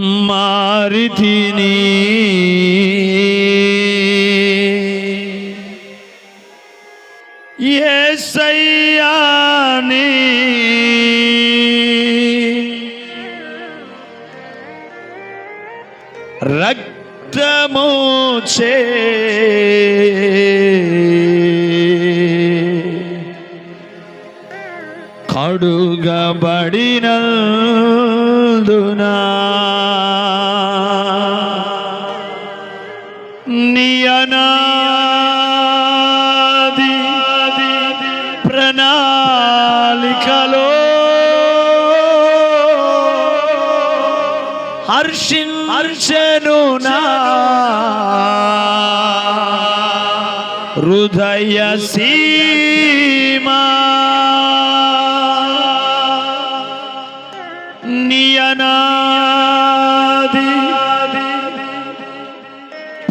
మారితిని ఏసయ్యాని. రక్తము చే. కడుగబడినందునా నియనాది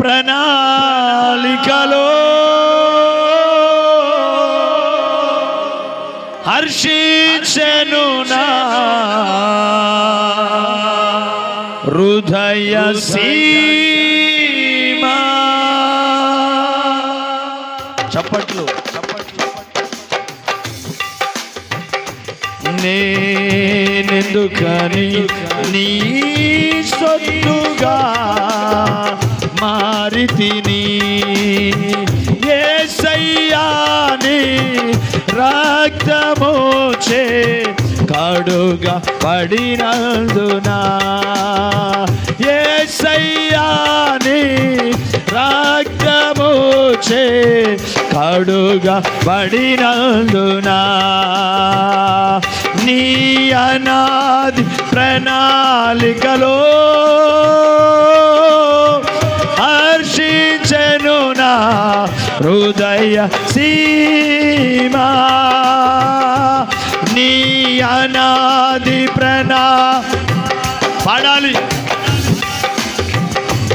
ప్రణాళికలో. హర్షించను నా హృదయ సీమా. చప్పట్లు. నేనెందుకని నీ సొత్తుగా మారితిని ఏసయ్యాని రక్తమోచే కడుగా పడినందునా ఏసయ్యాని రక్తమోచే కడుగా పడినందునా నీ అనాది ప్రణాళికలో హర్షించను నా హృదయ సీమా. నీ అనాది ప్రణా పాడాలి.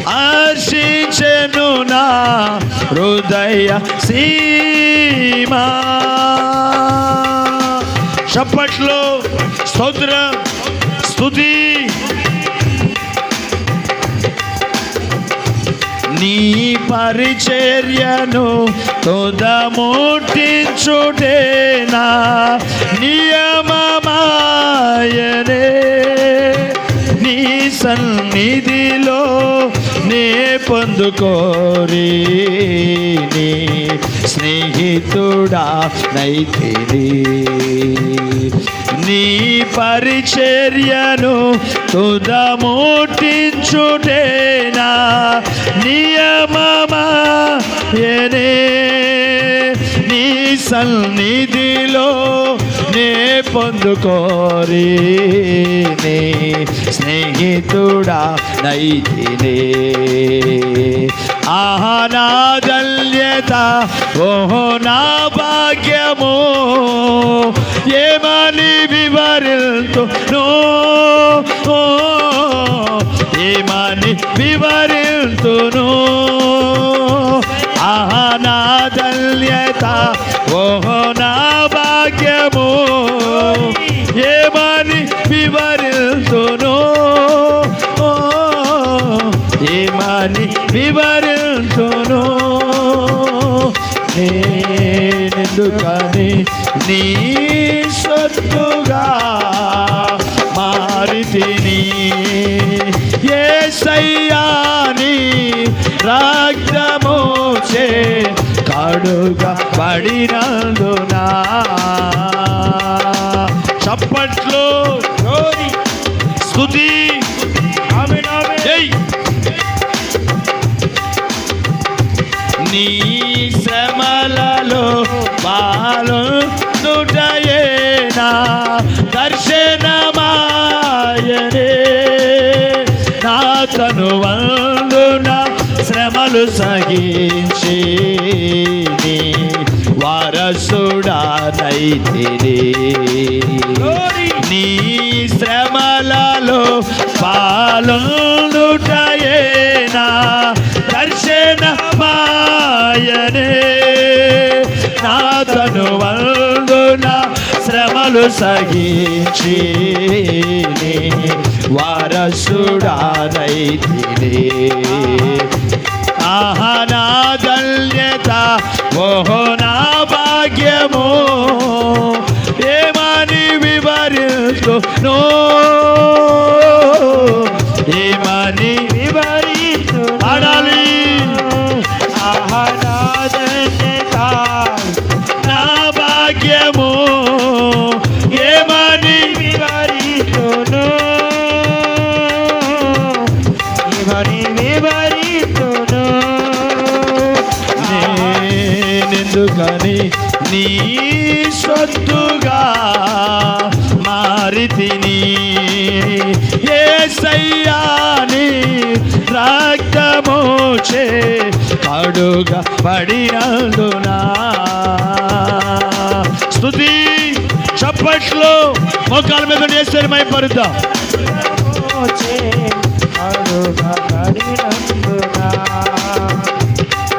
హర్షించను నా హృదయ సీమా. చప్పట్లో స్తోత్రం. స్థుతి నీ పరిచర్యను తొదముట్టించుటేనా నియమమాయనే నీ సన్నిధిలో నే పొందుకోరి నీ స్నేహితుడా నైతిని నీ పరిచర్యను తుదముటించుటేనా నియమమా? ఎనే నీ సన్నిధిలో నే పొందుకోరి. నీ స్నేహితుడా నైతినే. ఆహనాదల్యత ఓహో నా భాగ్యము. ఏమని వివరిల్తును ఏమని వివరిల్తును ఆహనాదల్యత ఓహో నా నేనెందుకని నీ సొత్తుగా మారితిని. ఏ సయ్యాని రాజ్యమోచే కడుగా పడినందునా? చప్పట్లు స్థుతి పాలు దుటయేనా దర్శనమాయనే. నా తను వందున శ్రమలు సహించి నీ వారసుడా నైతిని నీ శ్రమలలో పాలుటయేనా దర్శన నాథను వందున శ్రమలు సహించి నీ వారసుడానైతిని ఆహనా నా ధన్యత ఓహో భాగ్యము. ఏమని వివరిస్తు నో నేనెందుకని నీ సొత్తుగా మారితిని. ఏ సయ్యాని రక్తమోచే అడుగా పడినందునా. స్థుతి చప్పట్లు మోకాల మీద మైపరుద్దాం మోచే అడుగా పడినందునా.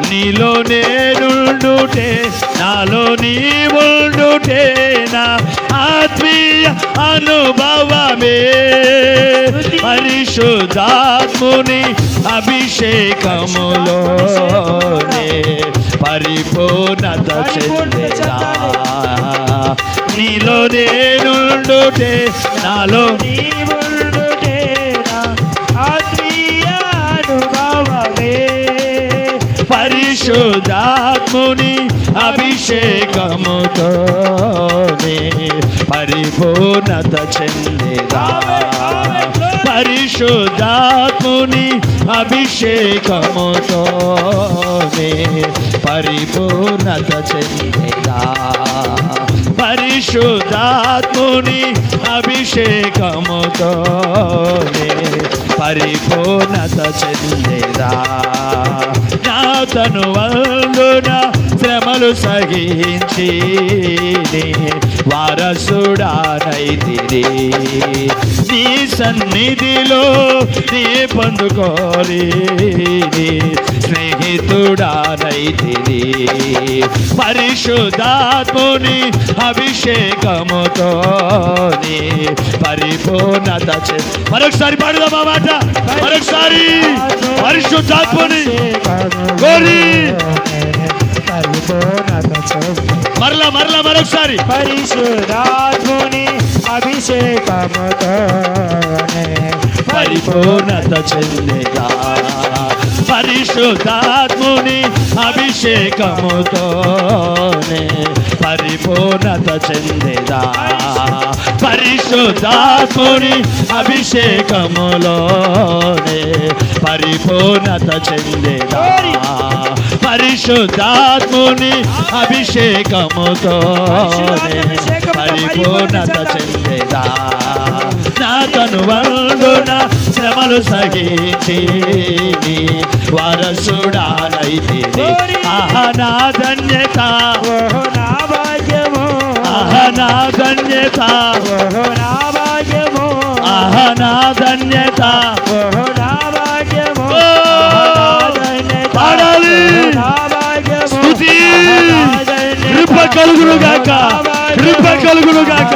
నీలో నేనుండుటే నాలో నీ ఉండుటే నా ఆత్మీయ అనుభవమే పరిశుద్ధాత్ముని అభిషేకములోనే పరిపూర్ణత చెందేదా నీలో నేనుండుటే నాలో నీవుండుటేనా పరిశుద్ధాత్ముని అభిషేకముతోనే పరిపూర్ణత చెందేదా పరిశుద్ధాత్ముని అభిషేకముతోనే పరిపూర్ణత చెందేదా పరిశుద్ధాత్ముని అభిషేకముతోనే పరిపూర్ణత చెందేదా? నా తను వందున శ్రమలు సహించి వారసుడానైతిరి నీ సన్నిధిలో నీ పొందుకోరి స్నేహ స్నేహితుడానైతిరి పరిశుద్ధాత్ముని అభిషేకముతోని పరిపూర్ణత చే- మరొకసారి పాడుదాం ఆ మాట. మరొకసారి పరిశుద్ధాత్ముని చెంది మరలా మరలా మరొకసారి. పరిశుద్ధాత్ముని అభిషేకముతోనే పరిపూర్ణత చెందేదా పరిశుద్ధాత్ముని అభిషేకముతోనే పరిపూర్ణత చెందేదా? పరిశుద్ధాత్ముని అభిషేకములోనే పరిపూర్ణత చెందేదా? పరిశుద్ధాత్ముని అభిషేకముతోనే పరిపూర్ణత చెందేదా? నా తను వండున శ్రమలు సహించి వారసుడానైతే ఆహ నా ధన్యత. ఓహో నా భాగ్యము. ఆహ నా ధన్యత. ఓహో నా భాగ్యము. ఆహ నా ధన్యత. ఓహో నా భాగ్యము! పాడాలి. కృప కలుగును గాక కృప కలుగును గాక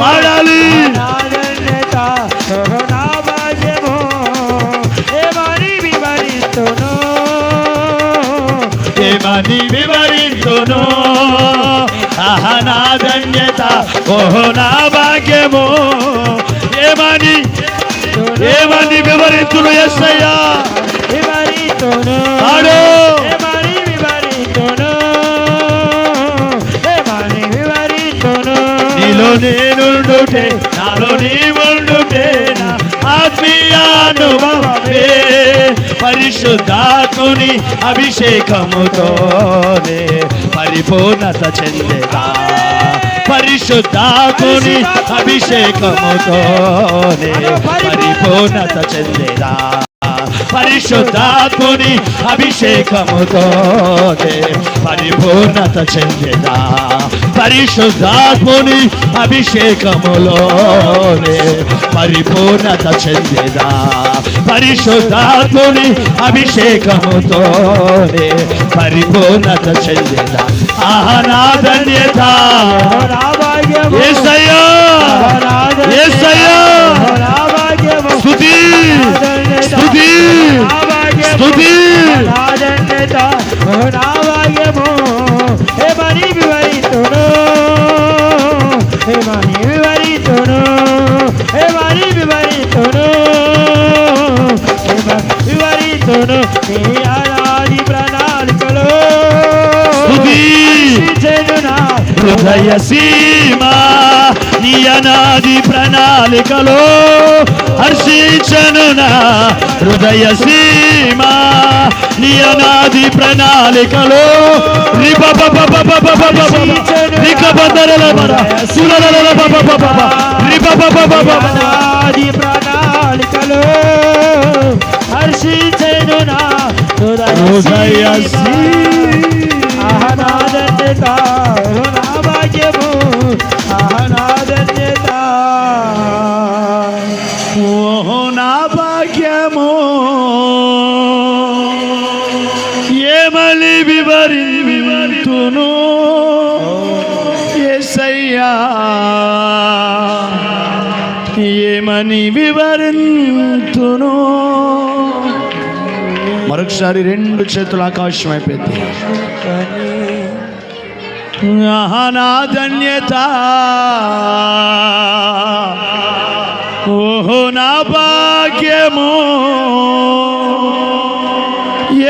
పాడాలి నా ధన్యత ఓహో నా భాగ్యము ఏమని వివరిస్తును ఏమని వివరింతును ఆహ నా ధన్యత ఓహో నా భాగ్యము. ఏమని ఏమని వివరింతును ఎస్సయ్యా వివరిస్తును పాడు. ఏమని వివరిస్తును ఏమని వివరిస్తును నీలో నేనుండుటే నాలో నీ ఉండుటే నా ఆత్మీయానుభవమే పరిశుద్ధాత్ముని అభిషేకముతోనే పరిపూర్ణత చెందేదా పరిశుద్ధాత్ముని అభిషేకముతోనే పరిపూర్ణత చెందేదా? పరిశుద్ధాత్ముని అభిషేకముతో పరిపూర్ణత చెందేదా పరిశుద్ధాత్ముని అభిషేకములోనే పరిపూర్ణత చెందేదా పరిశుద్ధాత్ముని అభిషేకముతోనే పరిపూర్ణత చెందేదా ఆహనాధన్యత স্তুতি হে মানি বিবারি তোনো হে মানি বিবারি তোনো হে মানি বিবারি তোনো হে মানি বিবারি তোনো হে আরাধি প্রাণাল কলো স্তুতি জয় জনার হৃদয় সীমা నీ అనాది ప్రణాళికలో హర్షించను నా హృదయ సీమ. నీ అనాది ప్రణాళికలో అనాది ప్రణాళికలో హర్షించెను నా హృదయ అహనాదన్యత నా భాగ్యము అహనాదన్యత భాగ్యము ఏమలి వివరి వివరితును? ఎసయ్యా ఏమని వివరింతును? మరొకసారి రెండు చేతులు ఆకాశం అయిపోయింది. నా ధన్యత. ఓహో నా భాగ్యము.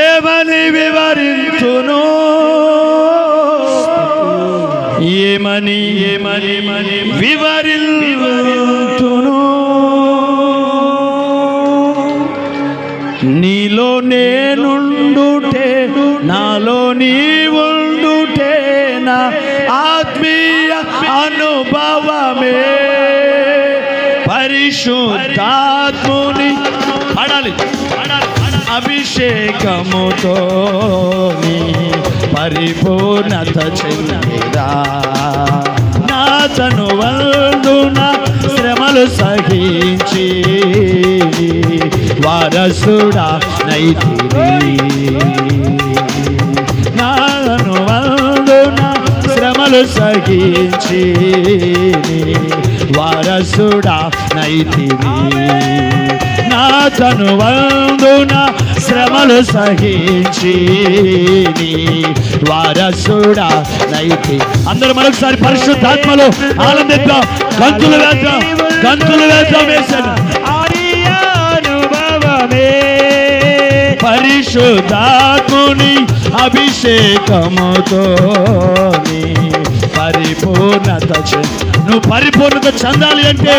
ఏమని వివరించును? ఏమని ఏమని మని వివరింతును నీలో నేనుండుటే నాలో నీవు పరిశుద్ధాత్ముని పడాలి. అభిషేకముతో పరిపూర్ణత చెందిరా. నాతను వందున శ్రమలు సహించి వారసుడా నైతిరి సహించి వారసుడా నైతిరి నా తను వందున శ్రమలు సహించి వారసుడా నైతి. అందరూ మరొకసారి పరిశుద్ధాత్మలో ఆనందిద్దాం. గంతులు వేద్దాం. గంతులు వేద్దాం వేసాను పరిశుద్ధాత్ముని అభిషేకముతో పరిపూర్ణత నువ్వు పరిపూర్ణత చెందాలి అంటే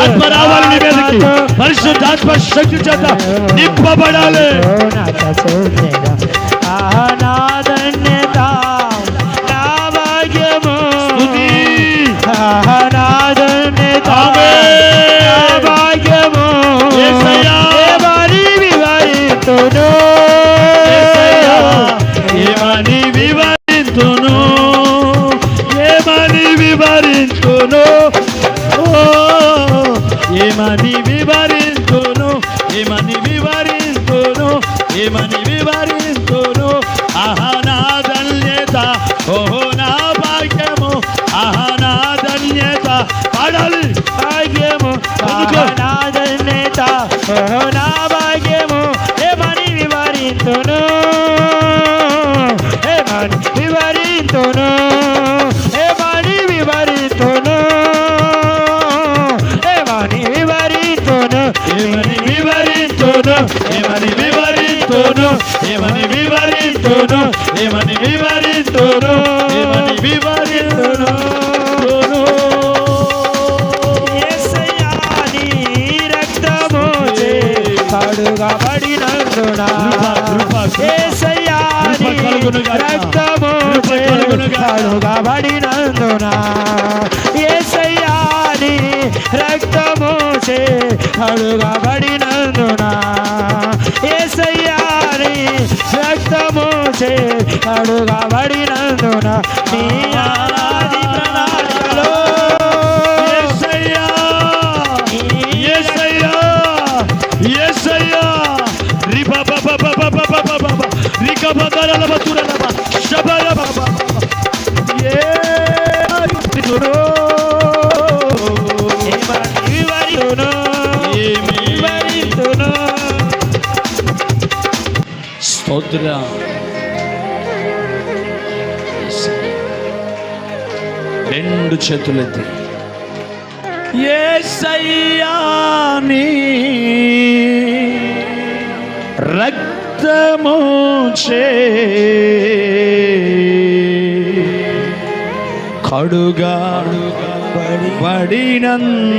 ఆత్మ రావాలి నీ మీదకి. పరిశుద్ధాత్మ శక్తి చేత నింపబడాలి. ఏమని వివరిస్తును? ఏమని వివరిస్తును? ఏమని వివరిస్తును? ఏమని వివరిస్తును? కడుగబడినందున. రక్తము కడుగబడినందున. చేస్తాడుగా పడినందున మీ ఆరాధి ప్రణాళికలో స్తోత్ర. రెండు చేతులెత్తి ఏసయ్యాని రక్తము చే కడుగా పడినందునా